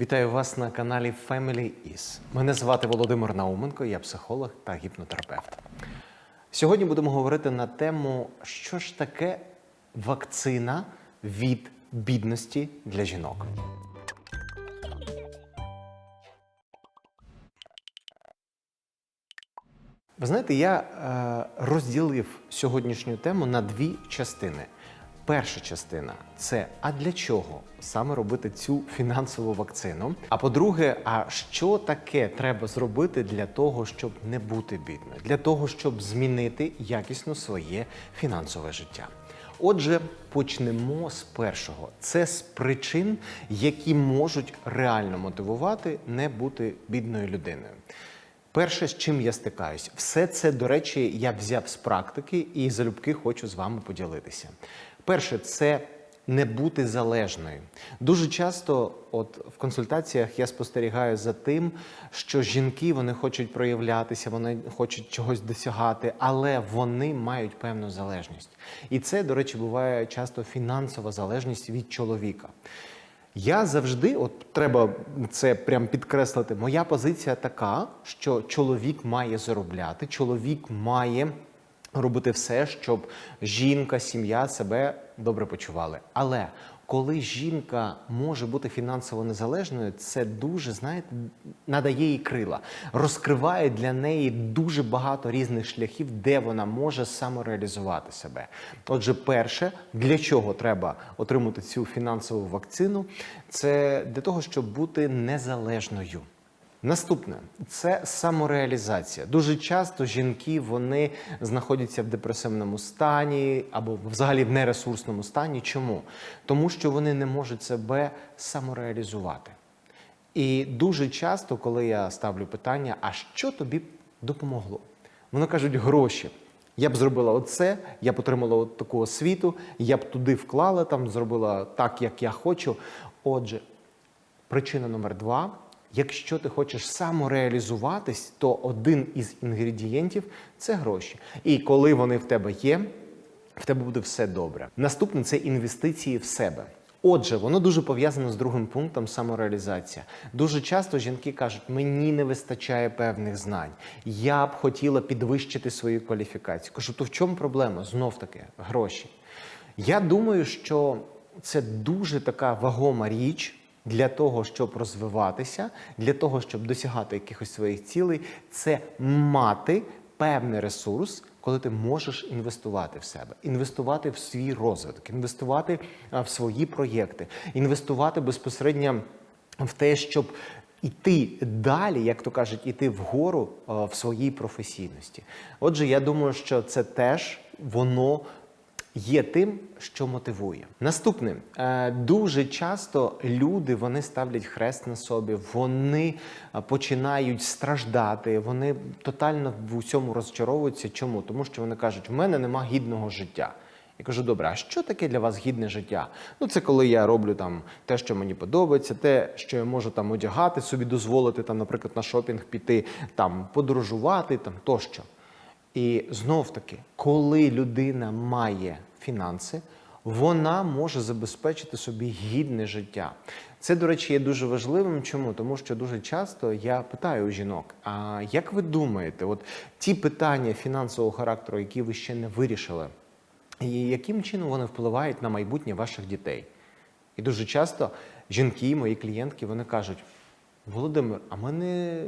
Вітаю вас на каналі Family Is. Мене звати Володимир Науменко, я психолог та гіпнотерапевт. Сьогодні будемо говорити на тему, що ж таке вакцина від бідності для жінок. Ви знаєте, я е, розділив сьогоднішню тему на дві частини. Перша частина це а для чого саме робити цю фінансову вакцину? А по-друге, а що таке треба зробити для того, щоб не бути бідною, для того, щоб змінити якісно своє фінансове життя? Отже, почнемо з першого. Це з причин, які можуть реально мотивувати не бути бідною людиною. Перше, з чим я стикаюсь, все це, до речі, я взяв з практики і залюбки хочу з вами поділитися. Перше, це не бути залежною. Дуже часто, от в консультаціях, я спостерігаю за тим, що жінки вони хочуть проявлятися, вони хочуть чогось досягати, але вони мають певну залежність. І це, до речі, буває часто фінансова залежність від чоловіка. Я завжди, от треба це прям підкреслити. Моя позиція така, що чоловік має заробляти, чоловік має робити все, щоб жінка, сім'я себе добре почували. Але коли жінка може бути фінансово незалежною, це дуже, знаєте, надає їй крила, розкриває для неї дуже багато різних шляхів, де вона може самореалізувати себе. Отже, перше, для чого треба отримати цю фінансову вакцину, це для того, щоб бути незалежною. Наступне це самореалізація. Дуже часто жінки вони знаходяться в депресивному стані або взагалі в нересурсному стані. Чому? Тому що вони не можуть себе самореалізувати. І дуже часто, коли я ставлю питання, а що тобі допомогло? Вони кажуть, гроші. Я б зробила оце, я б отримала от таку освіту, я б туди вклала, там зробила так, як я хочу. Отже, причина номер два. Якщо ти хочеш самореалізуватись, то один із інгредієнтів це гроші. І коли вони в тебе є, в тебе буде все добре. Наступне це інвестиції в себе. Отже, воно дуже пов'язано з другим пунктом самореалізація. Дуже часто жінки кажуть, мені не вистачає певних знань. Я б хотіла підвищити свою кваліфікацію. Кажу, то в чому проблема? Знов таки гроші. Я думаю, що це дуже така вагома річ для того, щоб розвиватися, для того, щоб досягати якихось своїх цілей, це мати певний ресурс, коли ти можеш інвестувати в себе, інвестувати в свій розвиток, інвестувати в свої проєкти, інвестувати безпосередньо в те, щоб іти далі, як то кажуть, іти вгору в своїй професійності. Отже, я думаю, що це теж воно є тим, що мотивує. Наступне Е, дуже часто люди вони ставлять хрест на собі, вони е, починають страждати, вони тотально в усьому розчаровуються. Чому? Тому що вони кажуть, в мене нема гідного життя. Я кажу, добре, а що таке для вас гідне життя? Ну, це коли я роблю там те, що мені подобається, те, що я можу там одягати, собі дозволити, там, наприклад, на шопінг піти, там подорожувати, там тощо. І знов таки, коли людина має фінанси, вона може забезпечити собі гідне життя. Це, до речі, є дуже важливим. Чому? Тому що дуже часто я питаю у жінок: а як ви думаєте, от ті питання фінансового характеру, які ви ще не вирішили, і яким чином вони впливають на майбутнє ваших дітей? І дуже часто жінки, мої клієнтки, вони кажуть: Володимир, а ми не,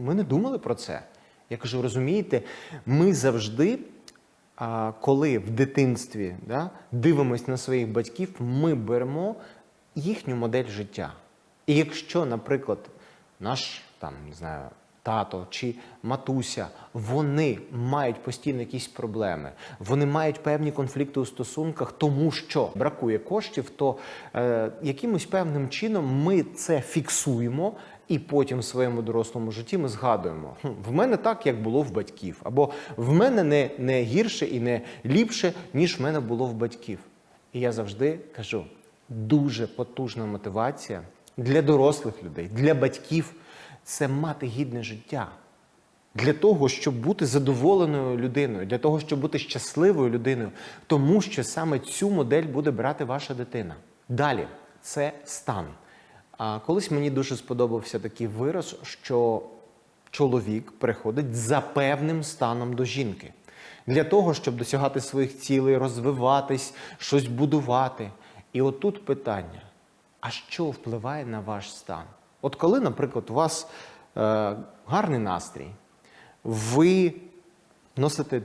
ми не думали про це. Я кажу, розумієте, ми завжди, коли в дитинстві да, дивимось на своїх батьків, ми беремо їхню модель життя. І якщо, наприклад, наш там, не знаю, тато чи матуся, вони мають постійно якісь проблеми, вони мають певні конфлікти у стосунках, тому що бракує коштів, то е, якимось певним чином ми це фіксуємо. І потім в своєму дорослому житті ми згадуємо: «Хм, в мене так, як було в батьків, або в мене не, не гірше і не ліпше, ніж в мене було в батьків. І я завжди кажу: дуже потужна мотивація для дорослих людей, для батьків це мати гідне життя. Для того, щоб бути задоволеною людиною, для того, щоб бути щасливою людиною, тому що саме цю модель буде брати ваша дитина. Далі це стан. А колись мені дуже сподобався такий вираз, що чоловік приходить за певним станом до жінки. Для того, щоб досягати своїх цілей, розвиватись, щось будувати. І отут питання: а що впливає на ваш стан? От коли, наприклад, у вас е, гарний настрій, ви носите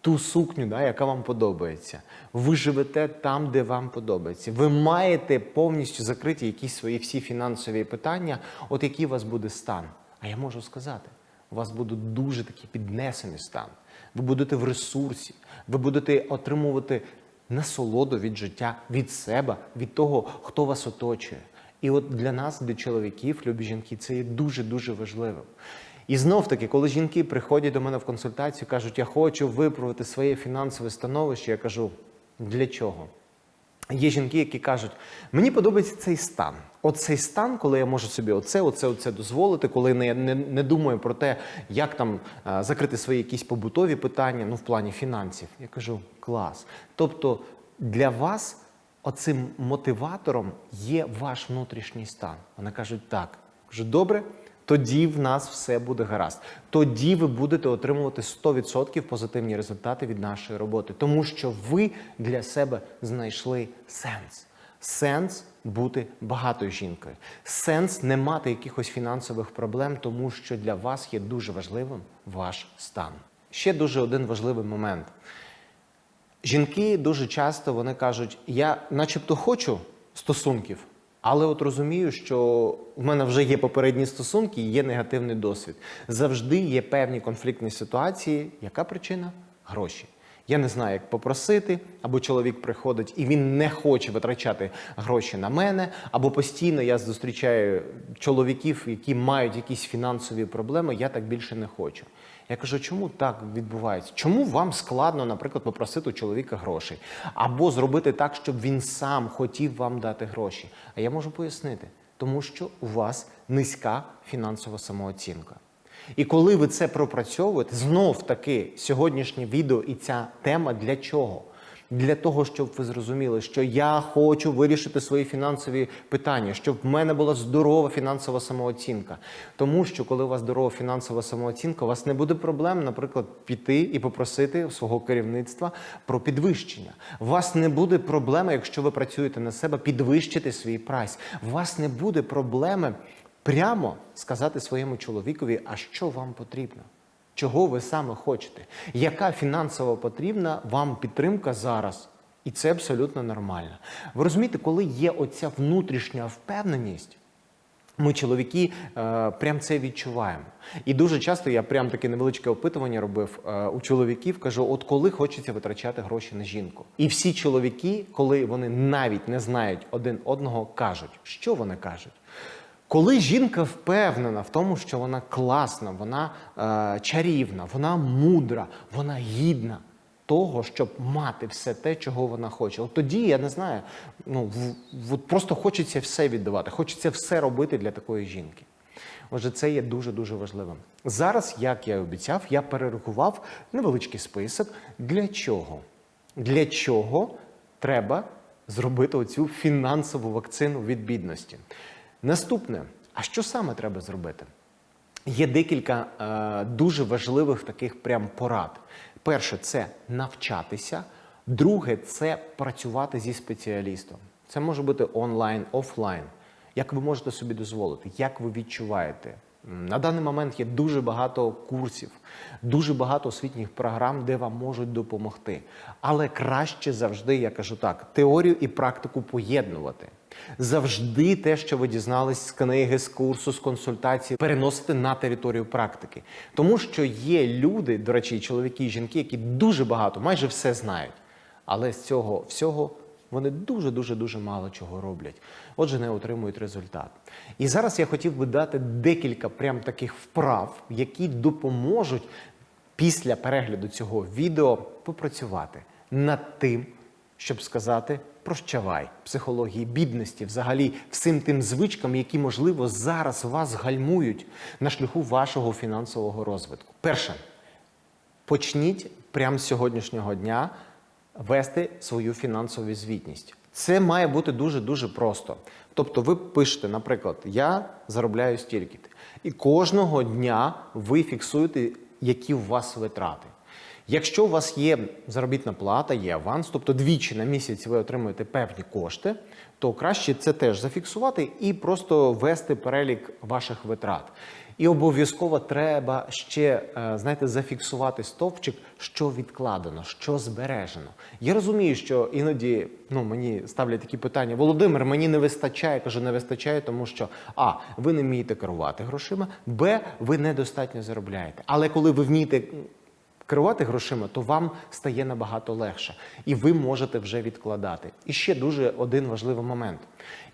ту сукню, да, яка вам подобається. Ви живете там, де вам подобається. Ви маєте повністю закриті якісь свої всі фінансові питання, от який у вас буде стан. А я можу сказати, у вас буде дуже такий піднесений стан. Ви будете в ресурсі, ви будете отримувати насолоду від життя, від себе, від того, хто вас оточує. І от для нас, для чоловіків, любі жінки, це є дуже-дуже важливим. І знов таки, коли жінки приходять до мене в консультацію, кажуть, я хочу виправити своє фінансове становище, я кажу, для чого? Є жінки, які кажуть, мені подобається цей стан. Оцей стан, коли я можу собі оце, оце, оце дозволити, коли я не, не думаю про те, як там а, закрити свої якісь побутові питання, ну в плані фінансів. Я кажу, клас. Тобто для вас оцим мотиватором є ваш внутрішній стан. Вони кажуть, так. Кажу, добре. Тоді в нас все буде гаразд. Тоді ви будете отримувати 100% позитивні результати від нашої роботи, тому що ви для себе знайшли сенс. Сенс бути багатою жінкою, сенс не мати якихось фінансових проблем, тому що для вас є дуже важливим ваш стан. Ще дуже один важливий момент. Жінки дуже часто вони кажуть: я, начебто, хочу стосунків, але от розумію, що в мене вже є попередні стосунки, є негативний досвід. Завжди є певні конфліктні ситуації. Яка причина? Гроші. Я не знаю, як попросити, або чоловік приходить і він не хоче витрачати гроші на мене, або постійно я зустрічаю чоловіків, які мають якісь фінансові проблеми. Я так більше не хочу. Я кажу, чому так відбувається? Чому вам складно, наприклад, попросити у чоловіка грошей? Або зробити так, щоб він сам хотів вам дати гроші? А я можу пояснити, тому що у вас низька фінансова самооцінка. І коли ви це пропрацьовуєте, знов таки сьогоднішнє відео і ця тема для чого? Для того, щоб ви зрозуміли, що я хочу вирішити свої фінансові питання, щоб в мене була здорова фінансова самооцінка. Тому що, коли у вас здорова фінансова самооцінка, у вас не буде проблем, наприклад, піти і попросити свого керівництва про підвищення. У вас не буде проблеми, якщо ви працюєте на себе, підвищити свій прайс. У вас не буде проблеми прямо сказати своєму чоловікові, а що вам потрібно. Чого ви саме хочете? Яка фінансово потрібна вам підтримка зараз? І це абсолютно нормально. Ви розумієте, коли є оця внутрішня впевненість, ми, чоловіки, е, прям це відчуваємо. І дуже часто я прям таке невеличке опитування робив е, у чоловіків, кажу: от коли хочеться витрачати гроші на жінку. І всі чоловіки, коли вони навіть не знають один одного, кажуть, що вони кажуть. Коли жінка впевнена в тому, що вона класна, вона е, чарівна, вона мудра, вона гідна того, щоб мати все те, чого вона хоче. От тоді я не знаю, ну в, в, просто хочеться все віддавати, хочеться все робити для такої жінки. Отже, це є дуже дуже важливим. Зараз, як я і обіцяв, я перерахував невеличкий список. Для чого? Для чого треба зробити оцю фінансову вакцину від бідності? Наступне, а що саме треба зробити? Є декілька е, дуже важливих таких прям порад. Перше, це навчатися. Друге, це працювати зі спеціалістом. Це може бути онлайн, офлайн. Як ви можете собі дозволити, як ви відчуваєте? На даний момент є дуже багато курсів, дуже багато освітніх програм, де вам можуть допомогти. Але краще завжди, я кажу так, теорію і практику поєднувати. Завжди те, що ви дізнались з книги, з курсу, з консультації, переносити на територію практики. Тому що є люди, до речі, чоловіки і жінки, які дуже багато, майже все знають. Але з цього всього вони дуже дуже дуже мало чого роблять. Отже, не отримують результат. І зараз я хотів би дати декілька прям таких вправ, які допоможуть після перегляду цього відео попрацювати над тим, щоб сказати прощавай психології бідності, взагалі всім тим звичкам, які, можливо, зараз вас гальмують на шляху вашого фінансового розвитку. Перше, почніть прямо з сьогоднішнього дня вести свою фінансову звітність. Це має бути дуже дуже просто. Тобто, ви пишете, наприклад, я заробляю стільки. І кожного дня ви фіксуєте, які у вас витрати. Якщо у вас є заробітна плата, є аванс, тобто двічі на місяць ви отримуєте певні кошти, то краще це теж зафіксувати і просто вести перелік ваших витрат. І обов'язково треба ще, е, знаєте, зафіксувати стовпчик, що відкладено, що збережено. Я розумію, що іноді ну, мені ставлять такі питання: Володимир, мені не вистачає. Я кажу, не вистачає, тому що а, ви не вмієте керувати грошима, б, ви недостатньо заробляєте. Але коли ви вмієте керувати грошима, то вам стає набагато легше, і ви можете вже відкладати. І ще дуже один важливий момент: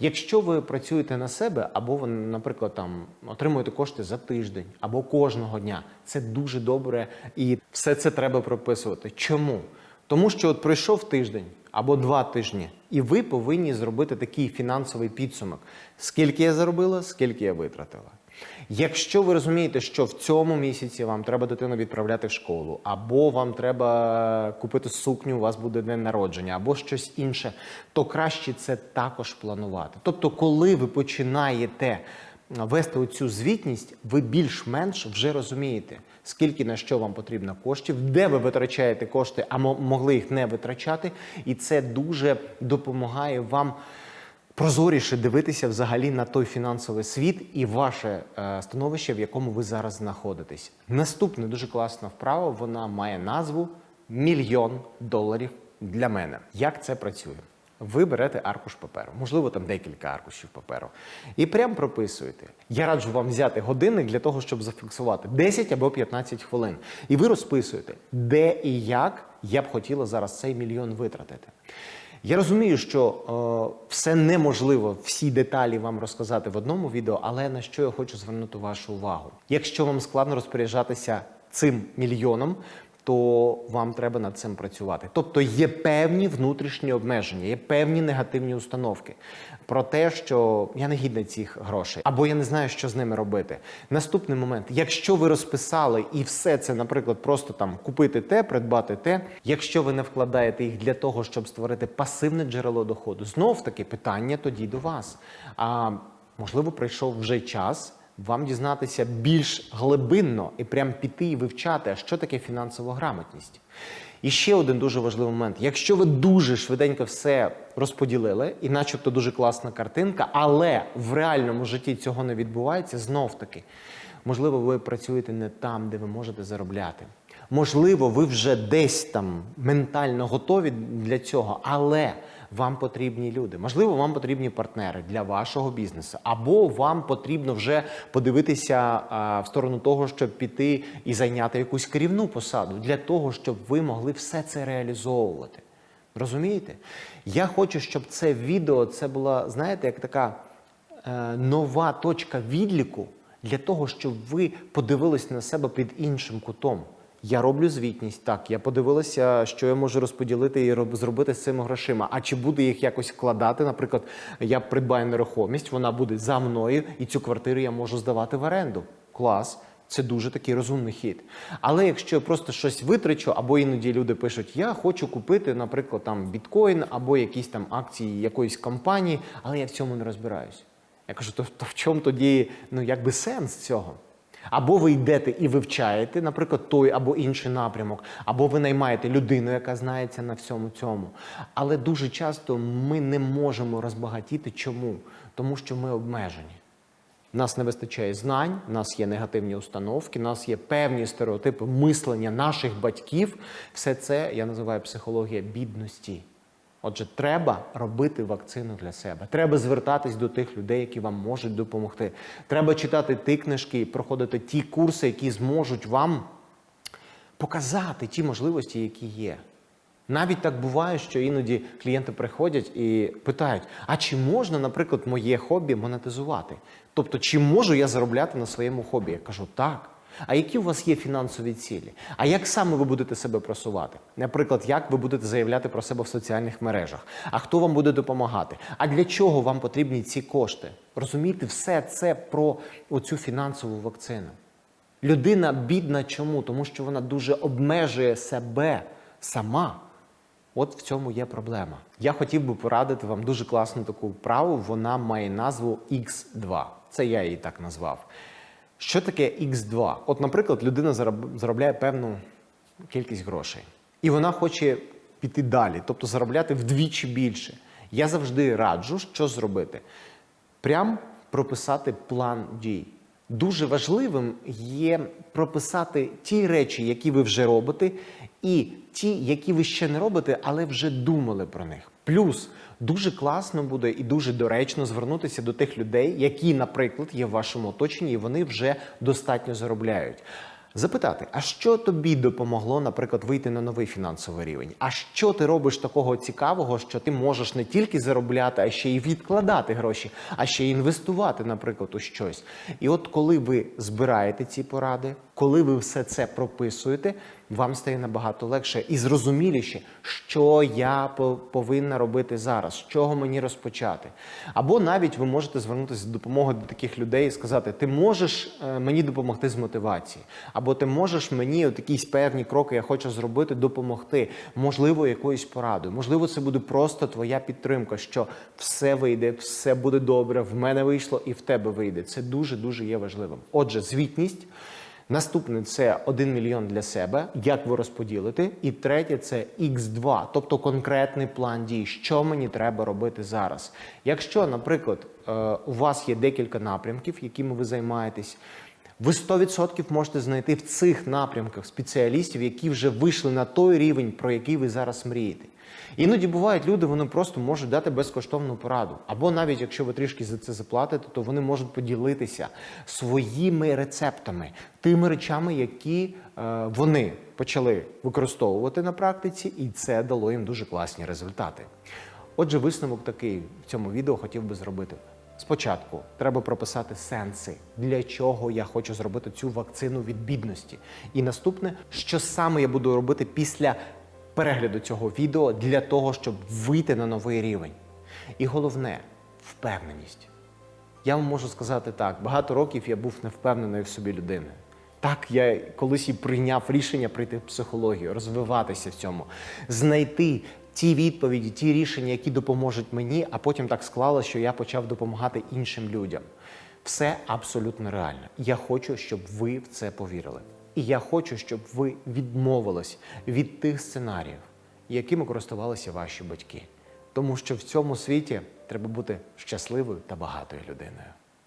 якщо ви працюєте на себе, або ви, наприклад, там отримуєте кошти за тиждень або кожного дня, це дуже добре, і все це треба прописувати. Чому? Тому що от пройшов тиждень або два тижні, і ви повинні зробити такий фінансовий підсумок: скільки я заробила, скільки я витратила. Якщо ви розумієте, що в цьому місяці вам треба дитину відправляти в школу, або вам треба купити сукню, у вас буде день народження, або щось інше, то краще це також планувати. Тобто, коли ви починаєте вести оцю звітність, ви більш-менш вже розумієте, скільки на що вам потрібно коштів, де ви витрачаєте кошти, а могли їх не витрачати, і це дуже допомагає вам прозоріше дивитися взагалі на той фінансовий світ і ваше е, становище, в якому ви зараз знаходитесь. Наступна дуже класна вправа. Вона має назву Мільйон доларів для мене. Як це працює? Ви берете аркуш паперу, можливо, там декілька аркушів паперу, і прям прописуєте. Я раджу вам взяти годинник для того, щоб зафіксувати 10 або 15 хвилин. І ви розписуєте, де і як я б хотіла зараз цей мільйон витратити. Я розумію, що е, все неможливо всі деталі вам розказати в одному відео, але на що я хочу звернути вашу увагу. Якщо вам складно розпоряджатися цим мільйоном, то вам треба над цим працювати. Тобто є певні внутрішні обмеження, є певні негативні установки про те, що я не гідна цих грошей, або я не знаю, що з ними робити. Наступний момент: якщо ви розписали і все це, наприклад, просто там купити те, придбати те, якщо ви не вкладаєте їх для того, щоб створити пасивне джерело доходу, знов таки питання тоді до вас. А можливо, прийшов вже час вам дізнатися більш глибинно і прям піти і вивчати, а що таке фінансова грамотність. І ще один дуже важливий момент: якщо ви дуже швиденько все розподілили, і начебто дуже класна картинка, але в реальному житті цього не відбувається, знов таки, можливо, ви працюєте не там, де ви можете заробляти. Можливо, ви вже десь там ментально готові для цього, але вам потрібні люди. Можливо, вам потрібні партнери для вашого бізнесу, або вам потрібно вже подивитися а, в сторону того, щоб піти і зайняти якусь керівну посаду для того, щоб ви могли все це реалізовувати. Розумієте? Я хочу, щоб це відео це була, знаєте, як така е, нова точка відліку для того, щоб ви подивились на себе під іншим кутом. Я роблю звітність, так, я подивилася, що я можу розподілити і роб- зробити з цими грошима. А чи буду їх якось вкладати? Наприклад, я придбаю нерухомість, вона буде за мною, і цю квартиру я можу здавати в оренду. Клас. Це дуже такий розумний хід. Але якщо я просто щось витрачу, або іноді люди пишуть, я хочу купити, наприклад, там біткоін або якісь там акції якоїсь компанії, але я в цьому не розбираюсь. Я кажу, то, то в чому тоді ну якби сенс цього? Або ви йдете і вивчаєте, наприклад, той або інший напрямок, або ви наймаєте людину, яка знається на всьому цьому. Але дуже часто ми не можемо розбагатіти. Чому? Тому що ми обмежені. Нас не вистачає знань, нас є негативні установки, нас є певні стереотипи мислення наших батьків. Все це я називаю психологія бідності. Отже, треба робити вакцину для себе. Треба звертатись до тих людей, які вам можуть допомогти. Треба читати ті книжки, проходити ті курси, які зможуть вам показати ті можливості, які є. Навіть так буває, що іноді клієнти приходять і питають: а чи можна, наприклад, моє хобі монетизувати? Тобто, чи можу я заробляти на своєму хобі? Я кажу, так. А які у вас є фінансові цілі? А як саме ви будете себе просувати? Наприклад, як ви будете заявляти про себе в соціальних мережах? А хто вам буде допомагати? А для чого вам потрібні ці кошти? Розумієте, все це про оцю фінансову вакцину. Людина бідна чому? Тому що вона дуже обмежує себе сама. От в цьому є проблема. Я хотів би порадити вам дуже класну таку вправу. Вона має назву X2. Це я її так назвав. Що таке X2? От, наприклад, людина заробляє певну кількість грошей, і вона хоче піти далі, тобто заробляти вдвічі більше. Я завжди раджу, що зробити. Прям прописати план дій. Дуже важливим є прописати ті речі, які ви вже робите, і ті, які ви ще не робите, але вже думали про них. Плюс дуже класно буде і дуже доречно звернутися до тих людей, які, наприклад, є в вашому оточенні, і вони вже достатньо заробляють. Запитати, а що тобі допомогло, наприклад, вийти на новий фінансовий рівень? А що ти робиш такого цікавого, що ти можеш не тільки заробляти, а ще й відкладати гроші, а ще й інвестувати, наприклад, у щось? І от коли ви збираєте ці поради, коли ви все це прописуєте, вам стає набагато легше і зрозуміліше, що я повинна робити зараз, з чого мені розпочати. Або навіть ви можете звернутися з допомогою до таких людей і сказати: ти можеш е, мені допомогти з мотивації, або ти можеш мені от якісь певні кроки, я хочу зробити, допомогти, можливо, якоюсь порадою. Можливо, це буде просто твоя підтримка, що все вийде, все буде добре, в мене вийшло і в тебе вийде. Це дуже дуже є важливим. Отже, звітність. Наступне це 1 мільйон для себе, як ви розподілите. І третє це X2, тобто конкретний план дій, що мені треба робити зараз. Якщо, наприклад, е, у вас є декілька напрямків, якими ви займаєтесь, ви 100% можете знайти в цих напрямках спеціалістів, які вже вийшли на той рівень, про який ви зараз мрієте. Іноді бувають люди, вони просто можуть дати безкоштовну пораду. Або навіть якщо ви трішки за це заплатите, то вони можуть поділитися своїми рецептами, тими речами, які е, вони почали використовувати на практиці, і це дало їм дуже класні результати. Отже, висновок такий в цьому відео хотів би зробити. Спочатку треба прописати сенси, для чого я хочу зробити цю вакцину від бідності. І наступне, що саме я буду робити після перегляду цього відео для того, щоб вийти на новий рівень. І головне впевненість. Я вам можу сказати так: багато років я був невпевненою в собі людиною. Так, я колись і прийняв рішення прийти в психологію, розвиватися в цьому, знайти ті відповіді, ті рішення, які допоможуть мені, а потім так склалося, що я почав допомагати іншим людям. Все абсолютно реально. Я хочу, щоб ви в це повірили. І я хочу, щоб ви відмовились від тих сценаріїв, якими користувалися ваші батьки. Тому що в цьому світі треба бути щасливою та багатою людиною.